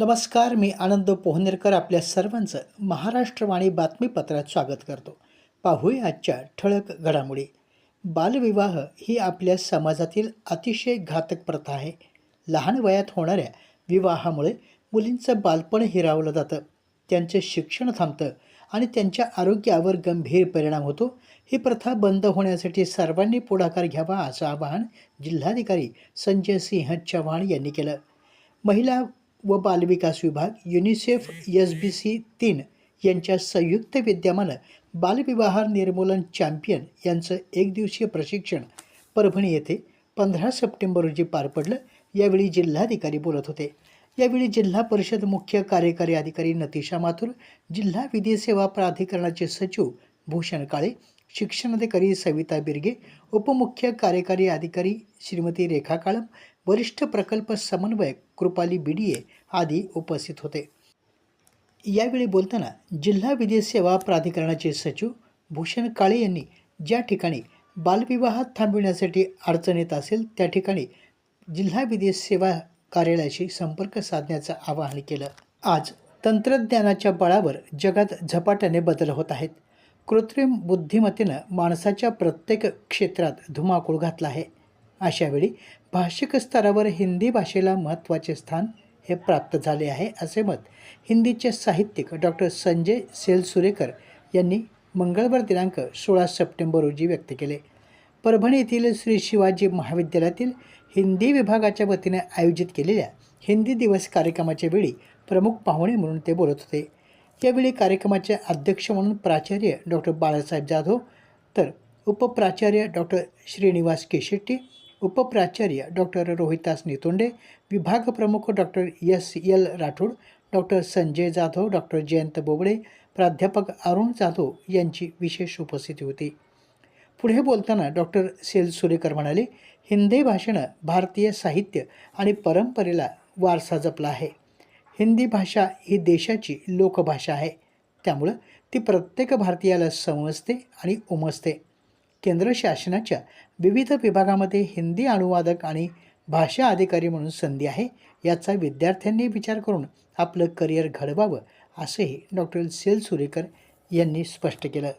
नमस्कार मी आनंद पोहनेरकर आपल्या सर्वांचं महाराष्ट्रवाणी बातमीपत्रात स्वागत करतो. पाहूया आजच्या ठळक घडामोडी. बालविवाह ही आपल्या समाजातील अतिशय घातक प्रथा आहे. लहान वयात होणाऱ्या विवाहामुळे मुलींचं बालपण हिरावलं जातं. त्यांचं शिक्षण थांबतं आणि त्यांच्या आरोग्यावर गंभीर परिणाम होतो. ही प्रथा बंद होण्यासाठी सर्वांनी पुढाकार घ्यावा असं आवाहन जिल्हाधिकारी संजय सिंह चव्हाण यांनी केलं. महिला व बालविकास विभाग युनिसेफ एस बी सी तीन यांच्या संयुक्त विद्यमानं बालविवाह निर्मूलन चॅम्पियन यांचं एक दिवसीय प्रशिक्षण परभणी येथे पंधरा सप्टेंबर रोजी पार पडलं. यावेळी जिल्हाधिकारी बोलत होते. यावेळी जिल्हा परिषद मुख्य कार्यकारी अधिकारी नतिशा माथुर जिल्हा विधी सेवा प्राधिकरणाचे सचिव भूषण काळे शिक्षणाधिकारी सविता बिर्गे उपमुख्य कार्यकारी अधिकारी श्रीमती रेखा काळम वरिष्ठ प्रकल्प समन्वयक कृपाली बिडीए आदी उपस्थित होते. यावेळी बोलताना जिल्हा विधी सेवा प्राधिकरणाचे सचिव भूषण काळे यांनी ज्या ठिकाणी बालविवाह थांबविण्यासाठी अडचण येत असेल त्या ठिकाणी जिल्हा विधी सेवा कार्यालयाशी संपर्क साधण्याचं आवाहन केलं. आज तंत्रज्ञानाच्या बळावर जगात झपाट्याने बदल होत आहेत. कृत्रिम बुद्धिमत्तेनं माणसाच्या प्रत्येक क्षेत्रात धुमाकूळ घातला आहे. अशावेळी भाषिक स्तरावर हिंदी भाषेला महत्त्वाचे स्थान हे प्राप्त झाले आहे असे मत हिंदीचे साहित्यिक डॉक्टर संजय सेलसुरेकर यांनी मंगळवार दिनांक सोळा सप्टेंबर रोजी व्यक्त केले. परभणी येथील श्री शिवाजी महाविद्यालयातील हिंदी विभागाच्या वतीने आयोजित केलेल्या हिंदी दिवस कार्यक्रमाच्या वेळी प्रमुख पाहुणे म्हणून ते बोलत होते. यावेळी कार्यक्रमाचे अध्यक्ष म्हणून प्राचार्य डॉक्टर बाळासाहेब जाधव तर उपप्राचार्य डॉक्टर श्रीनिवास केशेट्टी उपप्राचार्य डॉक्टर रोहितास नितोंडे विभाग प्रमुख doctor S. L. Rathod doctor Sanjay Jadhav doctor Jayant Bobde प्राध्यापक अरुण जाधव यांची विशेष उपस्थिती होती. पुढे बोलताना डॉक्टर सेल. सुरेकर म्हणाले हिंदी भाषेनं भारतीय साहित्य आणि परंपरेला वारसा जपला आहे. हिंदी भाषा ही देशाची लोकभाषा आहे. त्यामुळं ती प्रत्येक भारतीयाला समजते आणि उमजते. केंद्र शासनाच्या विविध विभागामध्ये हिंदी अनुवादक आणि भाषा अधिकारी म्हणून संधी आहे. याचा विद्यार्थ्यांनी विचार करून आपलं करिअर घडवावं असंही डॉक्टर सेल सुरेकर यांनी स्पष्ट केलं.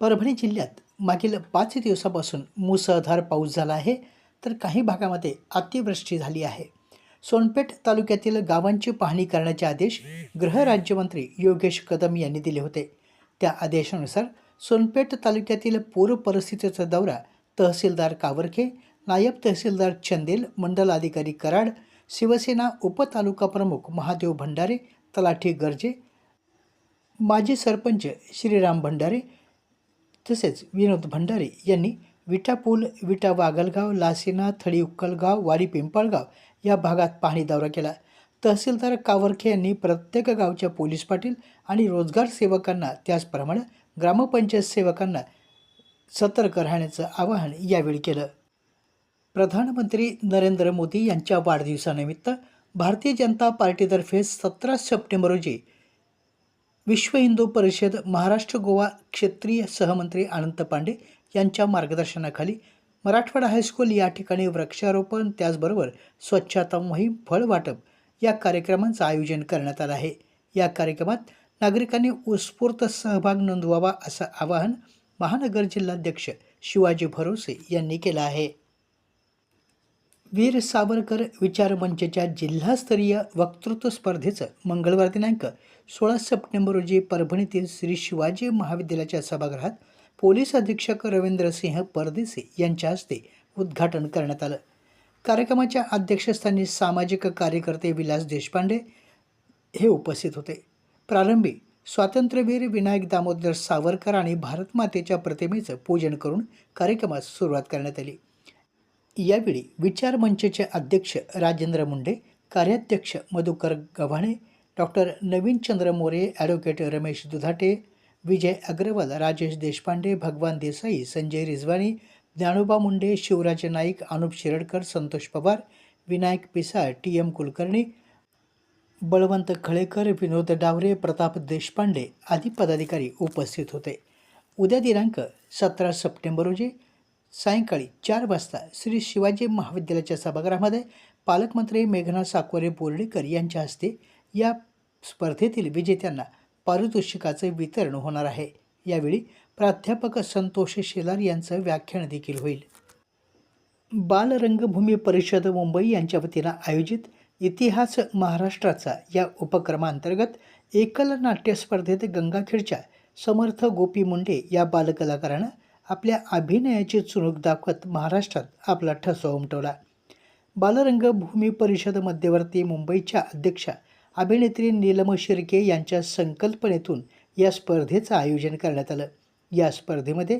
परभणी जिल्ह्यात मागील पाच दिवसापासून मुसळधार पाऊस झाला आहे तर काही भागामध्ये अतिवृष्टी झाली आहे. सोनपेठ तालुक्यातील गावांची पाहणी करण्याचे आदेश गृहराज्यमंत्री योगेश कदम यांनी दिले होते. त्या आदेशानुसार सोनपेठ तालुक्यातील पूर परिस्थितीचा दौरा तहसीलदार कावरखे नायब तहसीलदार चंदेल मंडल अधिकारी कराड शिवसेना उपतालुका प्रमुख महादेव भंडारे तलाठी गर्जे माजी सरपंच श्रीराम भंडारे तसेच विनोद भंडारे यांनी विटापूल विटा वागलगाव लासिना थळी उक्कलगाव वारी पिंपळगाव या भागात पाहणी दौरा केला. तहसीलदार कावरखे यांनी प्रत्येक गावच्या पोलीस पाटील आणि रोजगार सेवकांना त्याचप्रमाणे ग्रामपंचायत सेवकांना सतर्क राहण्याचं आवाहन यावेळी केलं. प्रधानमंत्री नरेंद्र मोदी यांच्या वाढदिवसानिमित्त भारतीय जनता पार्टीतर्फे सतरा सप्टेंबर रोजी विश्व हिंदू परिषद महाराष्ट्र गोवा क्षेत्रीय सहमंत्री अनंत पांडे यांच्या मार्गदर्शनाखाली मराठवाडा हायस्कूल या ठिकाणी वृक्षारोपण त्याचबरोबर स्वच्छता मोहीम फळ वाटप या कार्यक्रमांचं आयोजन करण्यात आलं आहे. या कार्यक्रमात नागरिकांनी उत्स्फूर्त सहभाग नोंदवावा असं आवाहन महानगर जिल्हाध्यक्ष शिवाजी भरोसे यांनी केलं आहे. वीर सावरकर विचार मंचच्या जिल्हास्तरीय वक्तृत्व स्पर्धेचं मंगळवार दिनांक सोळा सप्टेंबर रोजी परभणीतील श्री शिवाजी महाविद्यालयाच्या सभागृहात पोलीस अधीक्षक रवींद्र सिंह परदेसी यांच्या हस्ते उद्घाटन करण्यात आलं. कार्यक्रमाच्या अध्यक्षस्थानी सामाजिक कार्यकर्ते विलास देशपांडे हे उपस्थित होते. प्रारंभी स्वातंत्र्यवीर विनायक दामोदर सावरकर आणि भारतमातेच्या प्रतिमेचं पूजन करून कार्यक्रमास सुरुवात करण्यात आली. यावेळी विचार मंचचे अध्यक्ष राजेंद्र मुंडे कार्याध्यक्ष Madhukar Gavhane doctor Navinchandra More advocate Ramesh Dudhate Vijay Agrawal Rajesh Deshpande Bhagwan Desai Sanjay Rijwani Dnyanoba Munde Shivraj Naik Anup Shirdkar Santosh Pawar Vinayak Pisal T M Kulkarni Balwant Khalekar Vinod Daware Pratap Deshpande आदी पदाधिकारी उपस्थित होते. उद्या दिनांक सतरा September रोजी सायंकाळी चार वाजता श्री शिवाजी महाविद्यालयाच्या सभागृहामध्ये पालकमंत्री मेघना साकोरे बोर्डीकर यांच्या हस्ते या स्पर्धेतील विजेत्यांना पारितोषिकाचे वितरण होणार आहे. यावेळी प्राध्यापक संतोष शेलार यांचं व्याख्यान देखील होईल. बालरंगभूमी परिषद मुंबई यांच्या वतीनं आयोजित इतिहास महाराष्ट्राचा या उपक्रमांतर्गत एकल नाट्य स्पर्धेत गंगाखेडच्या समर्थ गोपी मुंडे या बालकलाकारानं आपल्या अभिनयाची चुणूक दाखवत महाराष्ट्रात आपला ठसा उमटवला. बालरंगभूमी परिषद मध्यवर्ती मुंबईच्या अध्यक्षा अभिनेत्री नीलम शिर्के यांच्या संकल्पनेतून या स्पर्धेचं आयोजन करण्यात आलं. या स्पर्धेमध्ये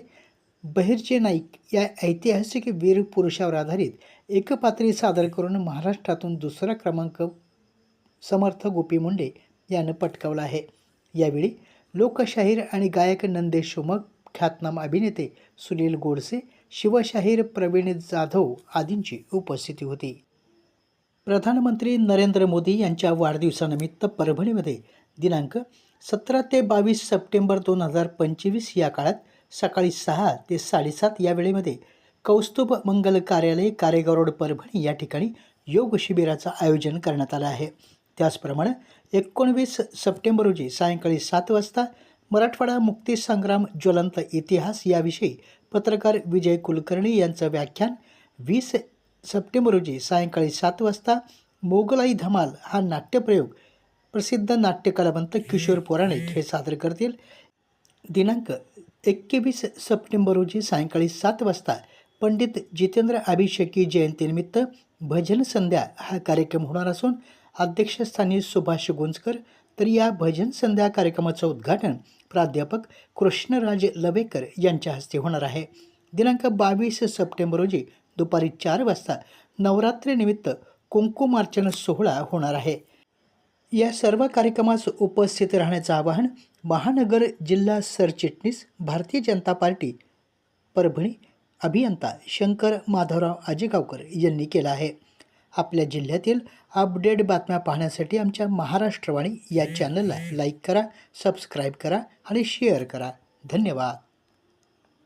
बहिर्चे नाईक या ऐतिहासिक वीर पुरुषावर आधारित एकपात्री सादर करून महाराष्ट्रातून दुसरा क्रमांक समर्थ गोपी मुंडे यानं पटकावला आहे. यावेळी लोकशाहीर आणि गायक नंदेश शुमक ख्यातनाम अभिनेते सुनील गोडसे शिवशाहीर प्रवीण जाधव आदींची उपस्थिती होती. प्रधानमंत्री नरेंद्र मोदी यांच्या वाढदिवसानिमित्त परभणीमध्ये दिनांक सतरा ते बावीस सप्टेंबर दोन हजार पंचवीस या काळात सकाळी सहा ते साडेसात या वेळेमध्ये कौस्तुभ मंगल कार्यालय कारेगाव रोड परभणी या ठिकाणी योग शिबिराचं आयोजन करण्यात आलं आहे. त्याचप्रमाणे एकोणवीस सप्टेंबर रोजी सायंकाळी सात वाजता मराठवाडा मुक्तीसंग्राम ज्वलंत इतिहास याविषयी पत्रकार विजय कुलकर्णी यांचं व्याख्यान वीस सप्टेंबर रोजी सायंकाळी सात वाजता मोगलाई धमाल हा नाट्यप्रयोग प्रसिद्ध नाट्यकलावंत किशोर पुराणिक हे सादर करतील. दिनांक एकवीस सप्टेंबर रोजी सायंकाळी सात वाजता पंडित जितेंद्र अभिषेकी जयंतीनिमित्त भजन संध्या हा कार्यक्रम होणार असून अध्यक्षस्थानी सुभाष गुंजकर. तर या भजन संध्या कार्यक्रमाचं उद्घाटन प्राध्यापक कृष्णराज लवेकर यांच्या हस्ते होणार आहे. दिनांक बावीस सप्टेंबर रोजी दुपारी चार वाजता नवरात्रीनिमित्त कुंकुमार्चन सोहळा होणार आहे. या सर्व कार्यक्रमास उपस्थित राहण्याचं आवाहन महानगर जिल्हा सरचिटणीस भारतीय जनता पार्टी परभणी अभियंता शंकर माधवराव आजेगावकर यांनी केलं आहे. आपल्या जिल्ह्यातील अपडेट बातम्या पाहण्यासाठी आमच्या महाराष्ट्रवाणी या चॅनलला लाईक करा सबस्क्राईब करा आणि शेअर करा. धन्यवाद.